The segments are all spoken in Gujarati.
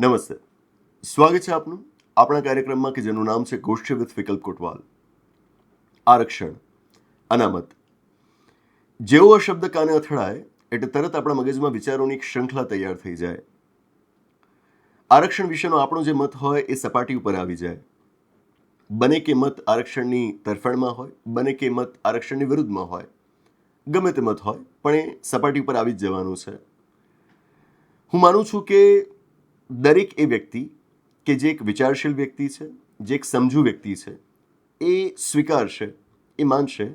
નમસ્તે. સ્વાગત છે આપનું આપણા કાર્યક્રમમાં કે જેનું નામ છે ગોષ્ઠી વિથ વિકલ્પ કોટવાલ. આરક્ષણ. અનામત. જેવો આ શબ્દ કાને અથડાય, એટલે તરત આપણા મગજમાં વિચારોની એક શ્રૃંખલા તૈયાર થઈ જાય. આરક્ષણ વિશેનો આપણો જે મત હોય, એ સપાટી ઉપર આવી જાય. બને કે મત આરક્ષણની તરફેણમાં હોય, બને કે મત આરક્ષણની વિરુદ્ધમાં હોય. ગમે તે મત હોય, પણ એ સપાટી ઉપર આવી જ જવાનું છે. હું માનું છું કે દરેક એ વ્યક્તિ કે જે એક વિચારશીલ વ્યક્તિ છે, જે એક સમજુ વ્યક્તિ છે, એ સ્વીકારશે, એ માનશે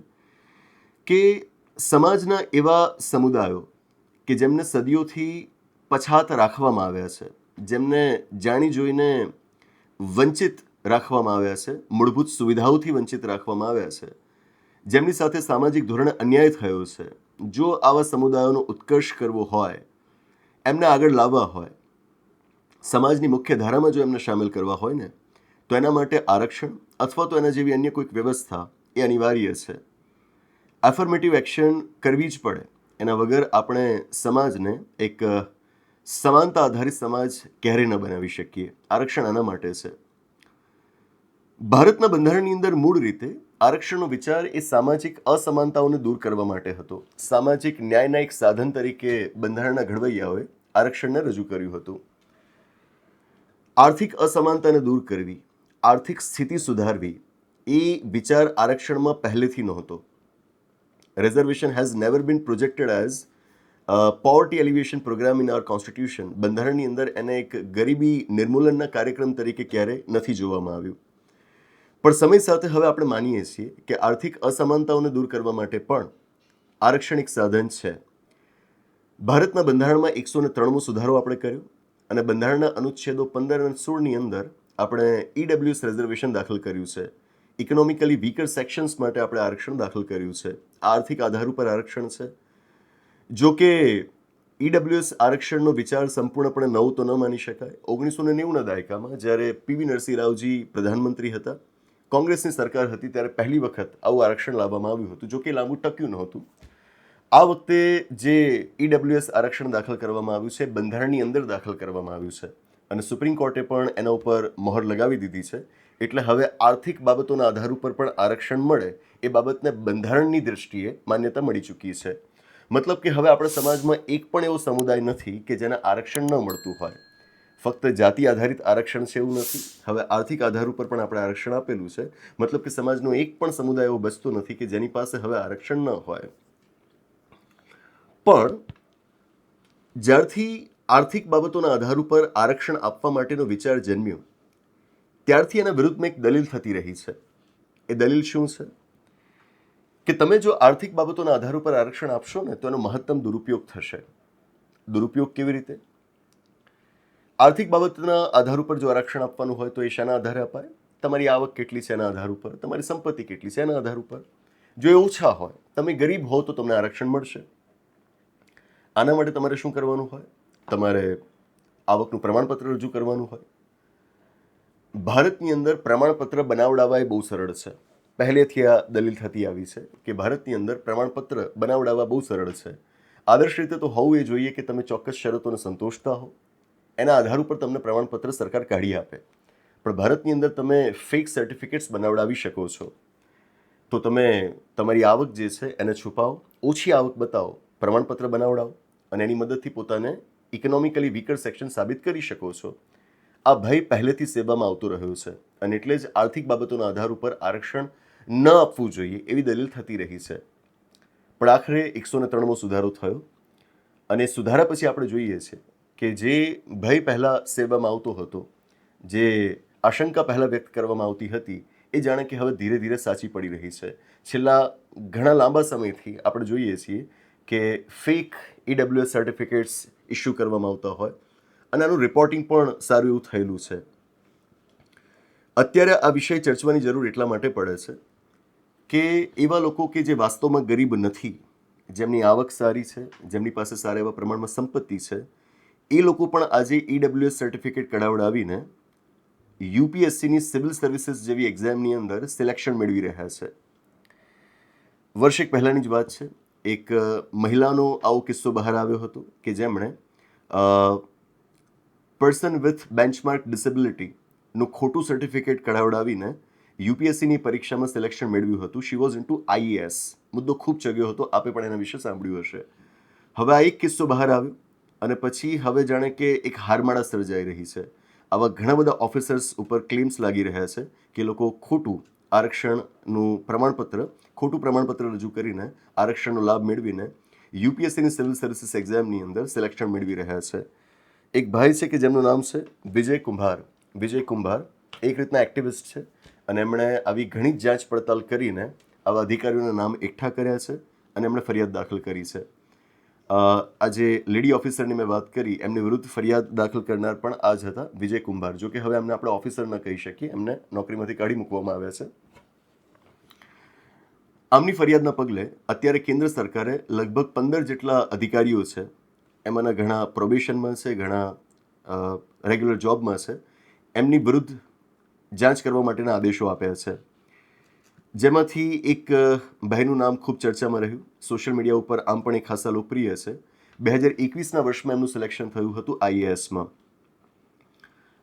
કે સમાજના એવા સમુદાયો કે જેમને સદીઓથી પછાત રાખવામાં આવ્યા છે, જેમને જાણી જોઈને વંચિત રાખવામાં આવ્યા છે, મૂળભૂત સુવિધાઓથી વંચિત રાખવામાં આવ્યા છે, જેમની સાથે સામાજિક ધોરણે અન્યાય થયો છે, જો આવા સમુદાયોનો ઉત્કર્ષ કરવો હોય, એમને આગળ લાવવા હોય સમાજની મુખ્ય ધારામાં જો એમને સામેલ કરવા હોય ને, તો એના માટે આરક્ષણ અથવા તો એના જેવી અન્ય કોઈક વ્યવસ્થા એ અનિવાર્ય છે. એફર્મેટિવ એક્શન કરવી જ પડે. એના વગર આપણે સમાજને એક સમાનતા આધારિત સમાજ ક્યારે ન બનાવી શકીએ. આરક્ષણ આના માટે છે. ભારતના બંધારણની અંદર મૂળ રીતે આરક્ષણનો વિચાર એ સામાજિક અસમાનતાઓને દૂર કરવા માટે હતો. સામાજિક ન્યાયના એક સાધન તરીકે બંધારણના ઘડવૈયાઓએ આરક્ષણને રજૂ કર્યું હતું. આર્થિક અસમાનતાને દૂર કરવી, આર્થિક સ્થિતિ સુધારવી, એ વિચાર આરક્ષણમાં પહેલેથી નહોતો. Reservation has never been projected as poverty alleviation program in our constitution બંધારણની અંદર એને એક ગરીબી નિર્મૂલનના કાર્યક્રમ તરીકે ક્યારેય નથી જોવામાં આવ્યું. પણ સમય સાથે હવે આપણે માનીએ છીએ કે આર્થિક અસમાનતાઓને દૂર કરવા માટે પણ આરક્ષણ એક સાધન છે. ભારતના બંધારણમાં એકસો ને ત્રણમો સુધારો આપણે કર્યો. અને બંધારણના અનુચ્છેદો પંદર અને સોળની અંદર આપણે ઈડબ્લ્યુએસ રિઝર્વેશન દાખલ કર્યું છે. ઇકોનોમિકલી વીકર સેક્શન્સ માટે આપણે આરક્ષણ દાખલ કર્યું છે. આર્થિક આધાર ઉપર આરક્ષણ છે. જો કે ઈડબ્લ્યુએસ આરક્ષણનો વિચાર સંપૂર્ણપણે નવું તો ન માની શકાય. ઓગણીસો ને નેવુંના દાયકામાં જ્યારે પીવી નરસિંહ રાવજી પ્રધાનમંત્રી હતા, કોંગ્રેસની સરકાર હતી ત્યારે પહેલી વખત આવું આરક્ષણ લાવવામાં આવ્યું હતું. જો કે લાંબુ ટક્યું નહોતું. આ વખતે જે ઈડબ્લ્યુએસ આરક્ષણ દાખલ કરવામાં આવ્યું છે, બંધારણની અંદર દાખલ કરવામાં આવ્યું છે અને સુપ્રીમ કોર્ટે પણ એના ઉપર મોહર લગાવી દીધી છે. એટલે હવે આર્થિક બાબતોના આધાર ઉપર પણ આરક્ષણ મળે એ બાબતને બંધારણની દૃષ્ટિએ માન્યતા મળી ચૂકી છે. મતલબ કે હવે આપણા સમાજમાં એક પણ એવો સમુદાય નથી કે જેને આરક્ષણ ન મળતું હોય. ફક્ત જાતિ આધારિત આરક્ષણ છે એવું નથી. હવે આર્થિક આધાર ઉપર પણ આપણે આરક્ષણ આપેલું છે. મતલબ કે સમાજનો એક પણ સમુદાય એવો બચતો નથી કે જેની પાસે હવે આરક્ષણ ન હોય. પણ જ્યારથી આર્થિક બાબતોના આધાર ઉપર આરક્ષણ આપવા માટેનો વિચાર જન્મ્યો, ત્યારથી એના વિરુદ્ધમાં એક દલીલ થતી રહી છે. એ દલીલ શું છે? કે તમે જો આર્થિક બાબતોના આધાર ઉપર આરક્ષણ આપશો ને, તો એનો મહત્તમ દુરુપયોગ થશે. દુરુપયોગ કેવી રીતે? આર્થિક બાબતના આધાર ઉપર જો આરક્ષણ આપવાનું હોય, તો એ શાના આધારે અપાય? તમારી આવક કેટલી છે એના આધાર ઉપર? તમારી સંપત્તિ કેટલી છે એના આધાર ઉપર? જો એ ઓછા હોય, તમે ગરીબ હો, તો તમને આરક્ષણ મળશે. આના માટે તમારે શું કરવાનું હોય? તમારે આવકનું પ્રમાણપત્ર રજૂ કરવાનું હોય. ભારતની અંદર પ્રમાણપત્ર બનાવડાવવા એ બહુ સરળ છે. પહેલેથી આ દલીલ થતી આવી છે કે ભારતની અંદર પ્રમાણપત્ર બનાવડાવવા બહુ સરળ છે. આદર્શ રીતે તો હોવું એ જોઈએ કે તમે ચોક્કસ શરતોને સંતોષતા હો. એના આધાર ઉપર તમને પ્રમાણપત્ર સરકાર કાઢી આપે. પણ ભારતની અંદર તમે ફેક સર્ટિફિકેટ્સ બનાવડાવી શકો છો. તો તમે તમારી આવક જે છે એને છુપાવો, ઓછી આવક બતાવો. પ્રમાણપત્ર બનાવડાવો અને એની મદદથી પોતાને ઇકોનોમિકલી વીકર સેક્શન સાબિત કરી શકો છો. આ ભય પહેલેથી સેવામાં આવતો રહ્યો છે અને એટલે જ આર્થિક બાબતોના આધાર ઉપર આરક્ષણ ન આપવું જોઈએ એવી દલીલ થતી રહી છે. પણ આખરે એકસો ને ત્રણમો સુધારો થયો અને સુધારા પછી આપણે જોઈએ છીએ કે જે ભય પહેલાં સેવામાં આવતો હતો, જે આશંકા પહેલાં વ્યક્ત કરવામાં આવતી હતી, એ જાણે કે હવે ધીરે ધીરે સાચી પડી રહી છે. છેલ્લા ઘણા લાંબા સમયથી આપણે જોઈએ છીએ કે ફેક ઈડબ્લ્યુએસ સર્ટિફિકેટ્સ ઇસ્યુ કરવામાં આવતા હોય. અને આનું રિપોર્ટિંગ પણ સારું એવું થયેલું છે. અત્યારે આ વિષય ચર્ચવાની જરૂર એટલા માટે પડે છે કે એવા લોકો કે જે વાસ્તવમાં ગરીબ નથી, જેમની આવક સારી છે, જેમની પાસે સારા એવા પ્રમાણમાં સંપત્તિ છે, એ લોકો પણ આજે ઈડબ્લ્યુએસ સર્ટિફિકેટ કઢાવડાવીને યુપીએસસીની સિવિલ સર્વિસીસ જેવી એક્ઝામની અંદર સિલેક્શન મેળવી રહ્યા છે. વર્ષ એક પહેલાંની જ વાત છે. એક મહિલાનો આવો કિસ્સો બહાર આવ્યો હતો કે જેમણે પર્સન વિથ બેન્ચમાર્ક ડિસેબિલિટીનું ખોટું સર્ટિફિકેટ કઢાવડાવીને યુપીએસસીની પરીક્ષામાં સિલેક્શન મેળવ્યું હતું. શી વોઝ ઇન્ટુ આઈએએસ મુદ્દો ખૂબ ચગ્યો હતો. આપે પણ એના વિશે સાંભળ્યું હશે. હવે આ એક કિસ્સો બહાર આવ્યો અને પછી હવે જાણે કે એક હારમાળા સર્જાઈ રહી છે. આવા ઘણા બધા ઓફિસર્સ ઉપર ક્લેમ્સ લાગી રહ્યા છે કે લોકો ખોટું આરક્ષણનું પ્રમાણપત્ર, ખોટું પ્રમાણપત્ર રજૂ કરીને આરક્ષણનો લાભ મેળવીને યુપીએસસીની સિવિલ સર્વિસીસ એક્ઝામની અંદર સિલેક્શન મેળવી રહ્યા છે. એક ભાઈ છે કે જેમનું નામ છે વિજય કુંભાર. વિજય કુંભાર એક રીતના એક્ટિવિસ્ટ છે અને એમણે આવી ઘણી જાંચ પડતાલ કરીને આવા અધિકારીઓના નામ એકઠા કર્યા છે અને એમણે ફરિયાદ દાખલ કરી છે. આ જે લેડી ઓફિસરની મેં વાત કરી, એમની વિરુદ્ધ ફરિયાદ દાખલ કરનાર પણ આ જ હતા, વિજય કુંભાર. જો કે હવે એમને આપણે ઓફિસર ન કહી શકીએ, એમને નોકરીમાંથી કાઢી મૂકવામાં આવ્યા છે. આમની ફરિયાદના પગલે અત્યારે કેન્દ્ર સરકારે લગભગ પંદર જેટલા અધિકારીઓ છે, એમાંના ઘણા પ્રોબેશનમાં છે, ઘણા રેગ્યુલર જોબમાં છે, એમની વિરુદ્ધ જાંચ કરવા માટેના આદેશો આપ્યા છે. જેમાંથી એક બહેનું નામ ખૂબ ચર્ચામાં રહ્યું સોશિયલ મીડિયા ઉપર આમ પણ એ ખાસા લોકપ્રિય છે. બે હજાર એકવીસના વર્ષમાં એમનું સિલેક્શન થયું હતું આઈએએસમાં.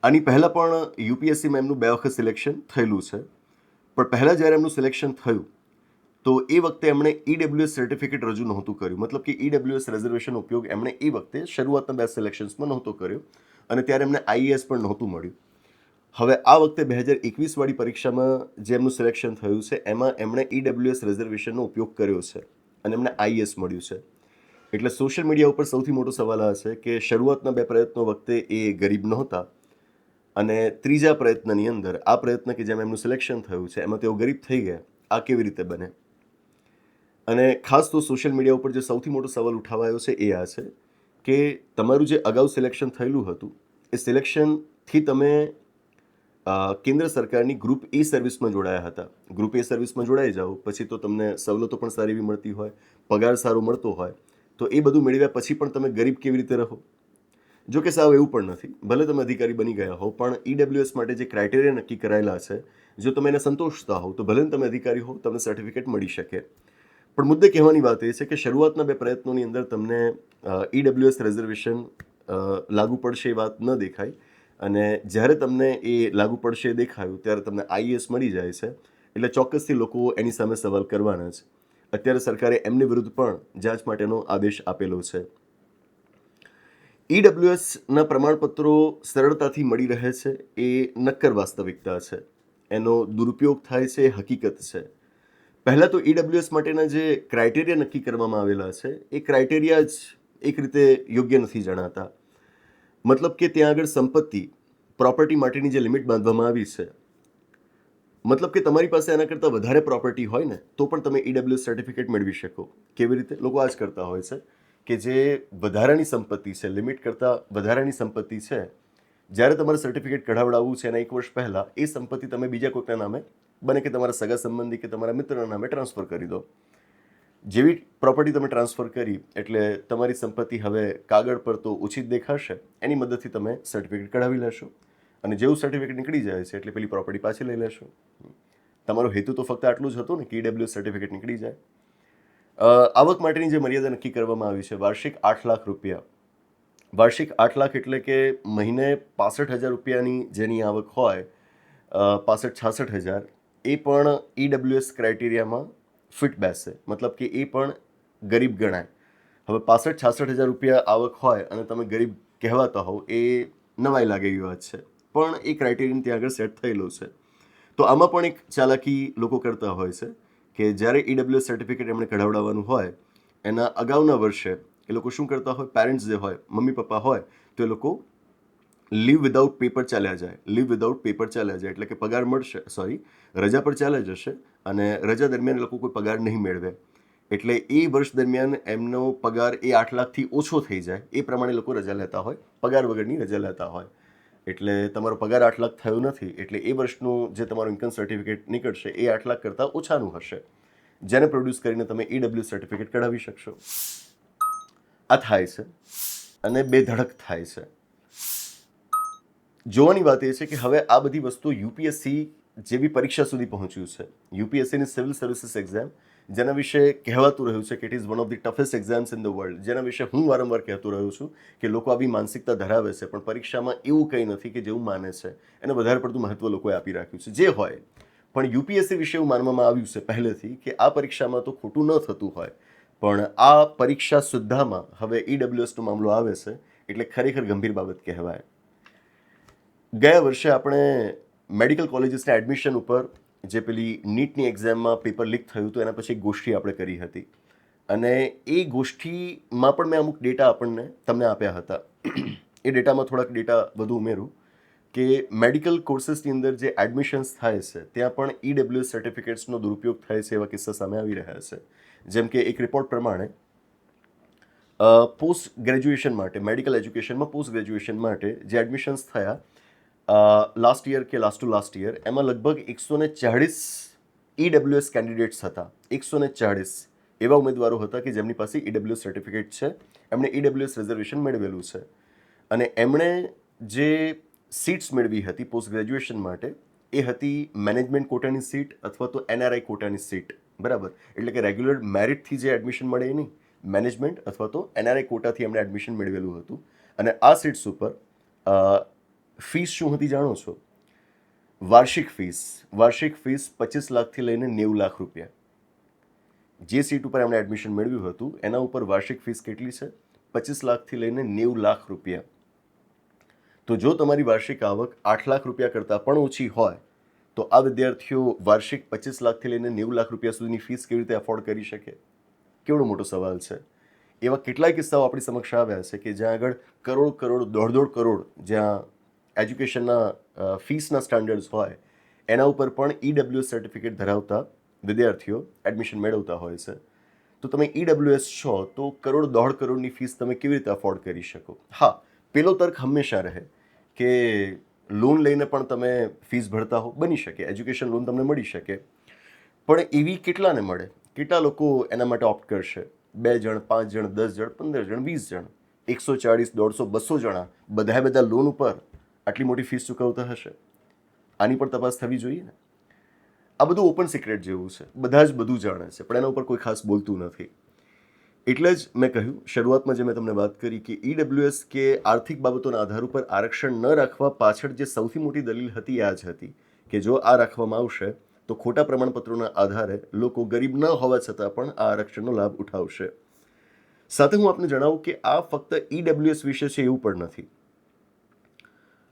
આની પહેલાં પણ યુપીએસસીમાં એમનું બે વખત સિલેક્શન થયેલું છે. પણ પહેલાં જ્યારે એમનું સિલેક્શન થયું, તો એ વખતે એમણે ઈડબ્લ્યુએસ સર્ટિફિકેટ રજૂ નહોતું કર્યું. મતલબ કે ઈડબ્લ્યુએસ રિઝર્વેશનનો ઉપયોગ એમણે એ વખતે શરૂઆતના બે સિલેક્શન્સમાં નહોતો કર્યો અને ત્યારે એમને આઈએએસ પણ નહોતું મળ્યું. હવે આ વખતે બે હજાર એકવીસવાળી પરીક્ષામાં જે એમનું સિલેક્શન થયું છે, એમાં એમણે ઈડબ્લ્યુએસ રિઝર્વેશનનો ઉપયોગ કર્યો છે. અને એમને આઈએસ મળ્યું છે. એટલે સોશિયલ મીડિયા ઉપર સૌથી મોટો સવાલ આ છે કે શરૂઆતના બે પ્રયત્નો વખતે એ ગરીબ નહોતા અને ત્રીજા પ્રયત્નની અંદર આ પ્રયત્ન કે જેમાં એમનું સિલેક્શન થયું છે, એમાં તેઓ ગરીબ થઈ ગયા, આ કેવી રીતે બને? અને ખાસ તો સોશિયલ મીડિયા ઉપર જે સૌથી મોટો સવાલ ઉઠાવાયો છે એ આ છે કે તમારું જે અગાઉ સિલેક્શન થયેલું હતું, એ સિલેક્શનથી તમે કેન્દ્ર સરકારની ગ્રુપ એ સર્વિસમાં જોડાયા હતા. ગ્રુપ એ સર્વિસમાં જોડાઈ જાઓ, પછી તો તમને સવલતો પણ સારી એવી મળતી હોય, પગાર સારો મળતો હોય, તો એ બધું મેળવ્યા પછી પણ તમે ગરીબ કેવી રીતે રહો? જો કે સાવ એવું પણ નથી. ભલે તમે અધિકારી બની ગયા હો, પણ ઈડબ્લ્યુએસ માટે જે ક્રાઇટેરિયા નક્કી કરાયેલા છે, જો તમે એને સંતોષતા હો, તો ભલે તમે અધિકારી હો, તમને સર્ટિફિકેટ મળી શકે. પણ મુદ્દે કહેવાની વાત એ છે કે શરૂઆતના બે પ્રયત્નોની અંદર તમને ઈડબ્લ્યુએસ રિઝર્વેશન લાગુ પડશે એ વાત ન દેખાય. અને જ્યારે તમને એ લાગુ પડશે દેખાયું, ત્યારે તમને આઈએસ મળી જાય છે. એટલે ચોક્કસથી લોકો એની સામે સવાલ કરવાના જ અત્યારે સરકારે એમની વિરુદ્ધ પણ જાંચ માટેનો આદેશ આપેલો છે. ઈડબ્લ્યુએસના પ્રમાણપત્રો સરળતાથી મળી રહે છે. એ નક્કર વાસ્તવિકતા છે. એનો દુરુપયોગ થાય છે, હકીકત છે. પહેલાં તો ઈડબ્લ્યુએસ માટેના જે ક્રાઇટેરિયા નક્કી કરવામાં આવેલા છે, એ ક્રાઇટેરિયા જ એક રીતે યોગ્ય નથી જણાતા. મતલબ કે ત્યાં આગળ સંપત્તિ પ્રોપર્ટી માટેની જે લિમિટ બાંધવામાં આવી છે, મતલબ કે તમારી પાસે એના કરતાં વધારે પ્રોપર્ટી હોય ને, તો પણ તમે ઈડબ્લ્યુ સર્ટિફિકેટ મેળવી શકો. કેવી રીતે? લોકો આ જ કરતા હોય છે કે જે વધારાની સંપત્તિ છે લિમિટ કરતાં વધારાની સંપત્તિ છે, જ્યારે તમારે સર્ટિફિકેટ કઢાવડાવવું છે એના એક વર્ષ પહેલાં, એ સંપત્તિ તમે બીજા કોઈકના નામે, બને કે તમારા સગા સંબંધી કે તમારા મિત્રના નામે ટ્રાન્સફર કરી દો. જેવી પ્રોપર્ટી તમે ટ્રાન્સફર કરી, એટલે તમારી સંપત્તિ હવે કાગળ પર તો ઓછી દેખાશે, એની મદદથી તમે સર્ટિફિકેટ કઢાવી લેશો. અને જેવું સર્ટિફિકેટ નીકળી જાય છે, એટલે પેલી પ્રોપર્ટી પાછી લઈ લેશો. તમારો હેતુ તો ફક્ત આટલું જ હતું ને કે ઈડબ્લ્યુ સર્ટિફિકેટ નીકળી જાય. આવક માટેની જે મર્યાદા નક્કી કરવામાં આવી છે, વાર્ષિક આઠ લાખ રૂપિયા. વાર્ષિક આઠ લાખ એટલે કે મહિને પાસઠ હજાર રૂપિયાની જેની આવક હોય પાસઠ છાસઠ હજાર, એ પણ ઈડબ્લ્યુએસ ક્રાઇટેરિયામાં ફિટ બેસે. મતલબ કે એ પણ ગરીબ ગણાય. હવે પાસઠ, છાસઠ હજાર રૂપિયા આવક હોય અને તમે ગરીબ કહેવાતા હોવ, એ નવાઈ લાગે એવી વાત છે. પણ એ ક્રાઇટેરિયન ત્યાં આગળ સેટ થયેલું છે. તો આમાં પણ એક ચાલાકી લોકો કરતા હોય છે કે જ્યારે ઈડબ્લ્યુએસ સર્ટિફિકેટ એમણે કઢાવડાવવાનું હોય, એના અગાઉના વર્ષે એ લોકો શું કરતા હોય? પેરેન્ટ્સ જે હોય, મમ્મી, પપ્પા હોય, તો એ લોકો લીવ વિદાઉટ પેપર ચાલ્યા જાય. લીવ વિદાઉટ પેપર ચાલ્યા જાય. એટલે કે પગાર મળશે સોરી રજા પર ચાલ્યા જશે અને રજા દરમિયાન એ લોકો કોઈ પગાર નહીં મેળવે. એટલે એ વર્ષ દરમિયાન એમનો પગાર એ આઠ લાખથી ઓછો થઈ જાય. એ પ્રમાણે લોકો રજા લેતા હોય. પગાર વગરની રજા લેતા હોય. એટલે તમારો પગાર આઠ લાખ થયો નથી. એટલે એ વર્ષનું જે તમારું ઇન્કમ સર્ટિફિકેટ નીકળશે, એ આઠ લાખ કરતાં ઓછાનું હશે. જેને પ્રોડ્યુસ કરીને તમે ઈડબ્લ્યુ સર્ટિફિકેટ કઢાવી શકશો. આ થાય છે. અને બે ધડક થાય છે. જોવાની વાત એ છે કે હવે આ બધી વસ્તુ યુપીએસસી જે બી પરીક્ષા સુધી પહોંચ્યું છે. યુપીએસસીની સિવિલ સર્વિસીસ એક્ઝામ, જેના વિશે કહેવાતું રહ્યું છે કે it is one of the toughest exams in the world જેના વિશે હું વારંવાર કહેતો રહ્યો છું કે લોકો આવી માનસિકતા ધરાવે છે, પણ પરીક્ષામાં એવું કંઈ નથી કે જેવું માને છે. એને વધારે પડતું મહત્વ લોકોએ આપી રાખ્યું છે. જે હોય, પણ યુપીએસસી વિશે એવું માનવામાં આવ્યું છે પહેલેથી કે આ પરીક્ષામાં તો ખોટું ન થતું હોય, પણ આ પરીક્ષા સુદ્ધામાં હવે ઈડબ્લ્યુએસનો મામલો આવે છે, એટલે ખરેખર ગંભીર બાબત કહેવાય. ગયા વર્ષે આપણે મેડિકલ કોલેજીસના એડમિશન ઉપર જે પેલી નીટની એક્ઝામમાં પેપર લીક થયું હતું, એના પછી એક ગોષ્ઠી આપણે કરી હતી. અને એ ગોષ્ઠીમાં પણ મેં અમુક ડેટા આપણને તમને આપ્યા હતા. એ ડેટામાં થોડાક ડેટા વધુ ઉમેરું કે મેડિકલ કોર્સીસની અંદર જે એડમિશન્સ થાય છે, ત્યાં પણ ઈડબ્લ્યુએસ સર્ટિફિકેટ્સનો દુરુપયોગ થાય છે એવા કિસ્સા સામે આવી રહ્યા છે. જેમ કે એક રિપોર્ટ પ્રમાણે પોસ્ટ ગ્રેજ્યુએશન માટે મેડિકલ એજ્યુકેશનમાં પોસ્ટ ગ્રેજ્યુએશન માટે જે એડમિશન્સ થયા લાસ્ટ યર કે લાસ્ટ ટુ લાસ્ટ યર એમાં લગભગ એકસો ને ચાળીસ ઈડબ્લ્યુએસ કેન્ડિડેટ્સ હતા. એકસો ને ચાળીસ એવા ઉમેદવારો હતા કે જેમની પાસે ઈડબ્લ્યુએસ સર્ટિફિકેટ છે. એમણે ઈડબ્લ્યુએસ રિઝર્વેશન મેળવેલું છે. અને એમણે જે સીટ્સ મેળવી હતી પોસ્ટ ગ્રેજ્યુએશન માટે, એ હતી મેનેજમેન્ટ કોટાની સીટ અથવા તો એનઆરઆઈ કોટાની સીટ બરાબર? એટલે કે રેગ્યુલર મેરિટથી જે એડમિશન મળે એ નહીં મેનેજમેન્ટ અથવા તો એનઆરઆઈ કોટાથી એમણે એડમિશન મેળવેલું હતું. અને આ સીટ્સ ઉપર ફીસ શું હતી જાણો છો? વાર્ષિક ફીસ વાર્ષિક ફીસ પચીસ લાખથી લઈને નેવું લાખ રૂપિયા. જે સીટ ઉપર એમણે એડમિશન મેળવ્યું હતું, એના ઉપર વાર્ષિક ફીસ કેટલી છે? પચીસ લાખથી લઈને નેવું લાખ રૂપિયા. તો જો તમારી વાર્ષિક આવક આઠ લાખ રૂપિયા કરતાં પણ ઓછી હોય, તો આ વિદ્યાર્થીઓ વાર્ષિક પચીસ લાખથી લઈને નેવું લાખ રૂપિયા સુધીની ફીસ કેવી રીતે અફોર્ડ કરી શકે? કેવડો મોટો સવાલ છે. એવા કેટલાય કિસ્સાઓ આપણી સમક્ષ આવ્યા છે કે જ્યાં આગળ કરોડ કરોડ, દોઢ દોઢ કરોડ જ્યાં એજ્યુકેશનના ફીસના સ્ટાન્ડર્ડ્સ હોય, એના ઉપર પણ ઈડબ્લ્યુએસ સર્ટિફિકેટ ધરાવતા વિદ્યાર્થીઓ એડમિશન મેળવતા હોય છે. તો તમે ઈડબ્લ્યુએસ છો, તો કરોડ દોઢ કરોડની ફીસ તમે કેવી રીતે અફોર્ડ કરી શકો? હા, પેલો તર્ક હંમેશા રહે કે લોન લઈને પણ તમે ફીસ ભરતા હો, બની શકે. એજ્યુકેશન લોન તમને મળી શકે. પણ એવી કેટલાને મળે? કેટલા લોકો એના માટે ઓપ્ટ કરશે? બે જણ, પાંચ જણ, દસ જણ, પંદર જણ, વીસ જણ? એકસો ચાળીસ, દોઢસો, બસો જણા બધા બધા લોન ઉપર આટલી મોટી ફીસ ચૂકવતા હશે? આની પણ તપાસ થવી જોઈએ ને? આ બધું ઓપન સિક્રેટ જેવું છે. બધા જ બધું જાણે છે, પણ એના ઉપર કોઈ ખાસ બોલતું નથી. એટલે જ મેં કહ્યું, શરૂઆતમાં જે મેં તમને વાત કરી કે ઈડબ્લ્યુએસ કે આર્થિક બાબતોના આધાર ઉપર આરક્ષણ ન રાખવા પાછળ જે સૌથી મોટી દલીલ હતી આ જ હતી કે જો આ રાખવામાં આવશે, તો ખોટા પ્રમાણપત્રોના આધારે લોકો ગરીબ ન હોવા છતાં પણ આ આરક્ષણનો લાભ ઉઠાવશે. સાથે હું આપને જણાવું કે આ ફક્ત ઈડબ્લ્યુએસ વિશે છે એવું પણ નથી.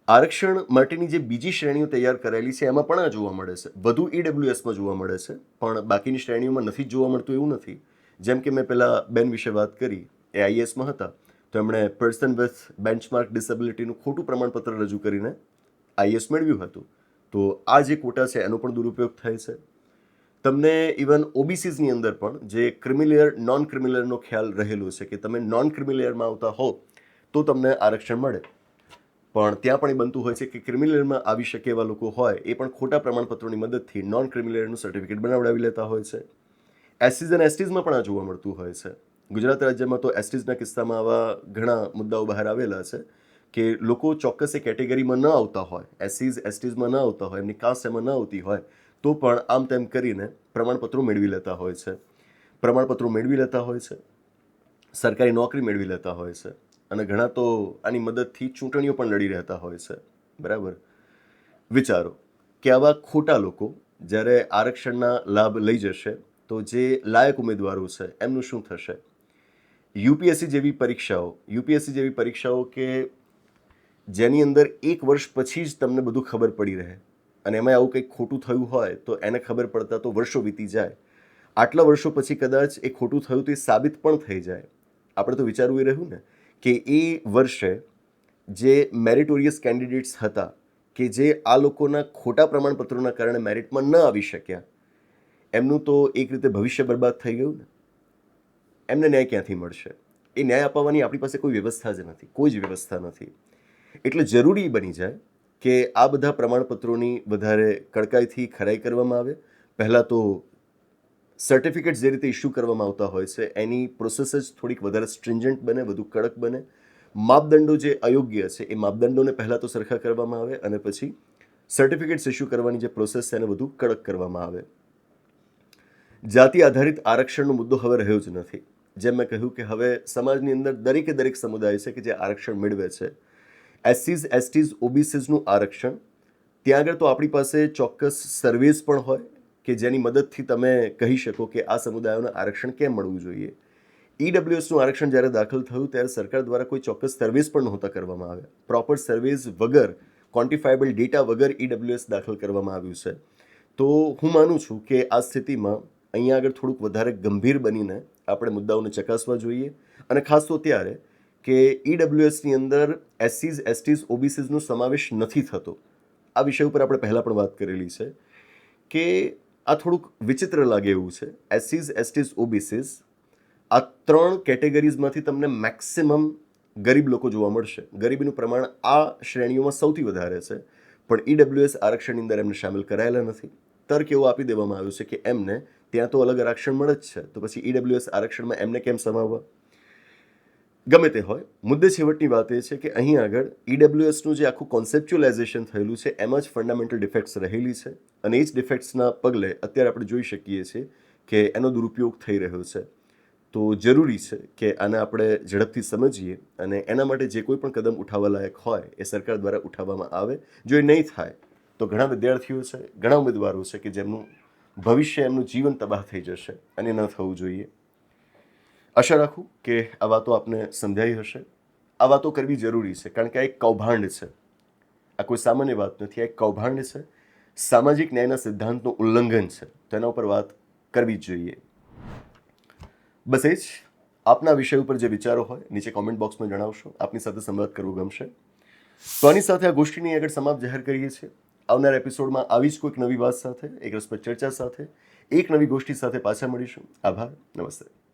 આરક્ષણ માટેની જે બીજી શ્રેણીઓ તૈયાર કરેલી છે, એમાં પણ આ જોવા મળે છે. વધુ ઈડબ્લ્યુએસમાં જોવા મળે છે, પણ બાકીની શ્રેણીઓમાં નથી જોવા મળતું એવું નથી. જેમ કે મેં પહેલાં બેન વિશે વાત કરી, એ આઈએસમાં હતા. તો એમણે પર્સન વિથ બેન્ચમાર્ક ડિસેબિલિટીનું ખોટું પ્રમાણપત્ર રજૂ કરીને આઈએસ મેળવ્યું હતું. તો આ જે કોટા છે, એનો પણ દુરુપયોગ થાય છે. તમને ઇવન ઓબીસીઝની અંદર પણ જે ક્રિમિલિયર નોન ક્રિમિલિયરનો ખ્યાલ રહેલો છે કે તમે નોન ક્રિમિલિયરમાં આવતા હો, તો તમને આરક્ષણ મળે. પણ ત્યાં પણ એ બનતું હોય છે કે ક્રિમિનલમાં આવી શકે એવા લોકો હોય, એ પણ ખોટા પ્રમાણપત્રોની મદદથી નોન ક્રિમિનલનું સર્ટિફિકેટ બનાવડાવી લેતા હોય છે. એસટીઝ અને એસટીઝમાં પણ આ જોવા મળતું હોય છે. ગુજરાત રાજ્યમાં તો એસટીઝના કિસ્સામાં આવા ઘણા મુદ્દાઓ બહાર આવેલા છે કે લોકો ચોક્કસ એ કેટેગરીમાં ન આવતા હોય એસસીઝ એસટીઝમાં ન આવતા હોય, એમની કાસ્ટ એમાં ન આવતી હોય, તો પણ આમ તેમ કરીને પ્રમાણપત્રો મેળવી લેતા હોય છે. પ્રમાણપત્રો મેળવી લેતા હોય છે. સરકારી નોકરી મેળવી લેતા હોય છે. અને ઘણા તો આની મદદથી ચૂંટણીઓ પણ લડી રહેતા હોય છે. બરાબર? વિચારો કે આવા ખોટા લોકો જ્યારે આરક્ષણના લાભ લઈ જશે, તો જે લાયક ઉમેદવારો છે, એમનું શું થશે? યુપીએસસી જેવી પરીક્ષાઓ, યુપીએસસી જેવી પરીક્ષાઓ કે જેની અંદર એક વર્ષ પછી જ તમને બધું ખબર પડી રહે અને એમાં આવું કંઈક ખોટું થયું હોય, તો એને ખબર પડતા તો વર્ષો વીતી જાય. આટલા વર્ષો પછી કદાચ એ ખોટું થયું તો સાબિત પણ થઈ જાય. આપણે તો વિચારવું એ રહ્યું ને કે એ વર્ષે જે મેરિટોરિયસ કેન્ડિડેટ્સ હતા, કે જે આ લોકોના ખોટા પ્રમાણપત્રોના કારણે મેરિટમાં ન આવી શક્યા, એમનું તો એક રીતે ભવિષ્ય બરબાદ થઈ ગયું ને. એમને ન્યાય ક્યાંથી મળશે? એ ન્યાય અપાવવાની આપણી પાસે કોઈ વ્યવસ્થા જ નથી, કોઈ જ વ્યવસ્થા નથી. એટલે જરૂરી બની જાય કે આ બધા પ્રમાણપત્રોની વધારે કડકાઈથી ખરાઈ કરવામાં આવે. પહેલાં તો સર્ટિફિકેટ જે રીતે ઇસ્યુ કરવામાં આવતા હોય છે, એની પ્રોસેસ જ થોડીક વધારે સ્ટ્રિન્જન્ટ બને, વધુ કડક બને. માપદંડો જે અયોગ્ય છે, એ માપદંડોને પહેલાં તો સરખા કરવામાં આવે અને પછી સર્ટિફિકેટ્સ ઇસ્યુ કરવાની જે પ્રોસેસ છે, એને વધુ કડક કરવામાં આવે. જાતિ આધારિત આરક્ષણનો મુદ્દો હવે રહ્યો જ નથી. જેમ મેં કહ્યું કે હવે સમાજની અંદર દરેકે દરેક સમુદાય છે કે જે આરક્ષણ મેળવે છે. એસસીઝ, એસટીઝ, ઓબીસીઝનું આરક્ષણ. ત્યાં આગળ તો આપણી પાસે ચોક્કસ સર્વિસ પણ હોય કે જેની મદદથી તમે કહી શકો કે આ સમુદાયોને આરક્ષણ કેમ મળવું જોઈએ? ઈડબ્લ્યુએસનું આરક્ષણ જ્યારે દાખલ થયું ત્યારે સરકાર દ્વારા કોઈ ચોક્કસ સર્વિસ પણ નહોતા કરવામાં આવ્યા. પ્રોપર સર્વિસ વગર, ક્વોન્ટિફાયેબલ ડેટા વગર ઈડબ્લ્યુએસ દાખલ કરવામાં આવ્યું છે. તો હું માનું છું કે આ સ્થિતિમાં અહીંયા આગળ થોડુંક વધારે ગંભીર બનીને આપણે મુદ્દાઓને ચકાસવા જોઈએ. અને ખાસ તો ત્યારે કે ઈડબ્લ્યુએસની અંદર એસસીઝ, એસટીઝ, ઓબીસીઝનો સમાવેશ નથી થતો. આ વિષય ઉપર આપણે પહેલાં પણ વાત કરેલી છે કે આ થોડુંક વિચિત્ર લાગે એવું છે. એસસીઝ એસટીઝ ઓબીસીઝ આ ત્રણ કેટેગરીઝમાંથી તમને મેક્સિમમ ગરીબ લોકો જોવા મળશે. ગરીબીનું પ્રમાણ આ શ્રેણીઓમાં સૌથી વધારે છે. પણ ઈડબ્લ્યુએસ આરક્ષણની અંદર એમને સામેલ કરાયેલા નથી. તર્ક એવો આપી દેવામાં આવ્યો છે કે એમને ત્યાં તો અલગ આરક્ષણ મળે જ છે. તો પછી ઈડબ્લ્યુએસ આરક્ષણમાં એમને કેમ સમાવવા? ગમે તે હોય, મુદ્દે છેવટની વાત એ છે કે અહીં આગળ ઈડબ્લ્યુએસનું જે આખું કોન્સેપ્ચ્યુલાઇઝેશન થયેલું છે, એમાં જ ફંડામેન્ટલ ડિફેક્ટ્સ રહેલી છે અને એ જ ડિફેક્ટ્સના પગલે અત્યારે આપણે જોઈ શકીએ છીએ કે એનો દુરુપયોગ થઈ રહ્યો છે. તો જરૂરી છે કે આને આપણે ઝડપથી સમજીએ અને એના માટે જે કોઈ પણ કદમ ઉઠાવવા લાયક હોય, એ સરકાર દ્વારા ઉઠાવવામાં આવે. જો એ નહીં થાય, તો ઘણા વિદ્યાર્થીઓ છે, ઘણા ઉમેદવારો છે કે જેમનું ભવિષ્ય, એમનું જીવન તબાહ થઈ જશે અને ન થવું જોઈએ. આશા રાખું કે આ વાતો આપને સમજાઈ હશે. આ વાતો કરવી જરૂરી છે, કારણ કે આ એક કૌભાંડ છે. આ કોઈ સામાન્ય વાત નથી, આ એક કૌભાંડ છે. સામાજિક ન્યાયના સિદ્ધાંતનું ઉલ્લંઘન છે. તેના ઉપર વાત કરવી જ જોઈએ. બસ એ જ. આપના વિષય ઉપર જે વિચારો હોય, નીચે કોમેન્ટ બોક્સમાં જણાવશો. આપની સાથે સંવાદ કરવું ગમશે. તો આની સાથે આ ગોષ્ઠીની આગળ સમાપ્ત જાહેર કરીએ છીએ. આવનાર એપિસોડમાં આવી જ કોઈક નવી વાત સાથે, એક રસપ્રદ ચર્ચા સાથે, એક નવી ગોષ્ઠી સાથે પાછા મળીશું. આભાર. નમસ્તે.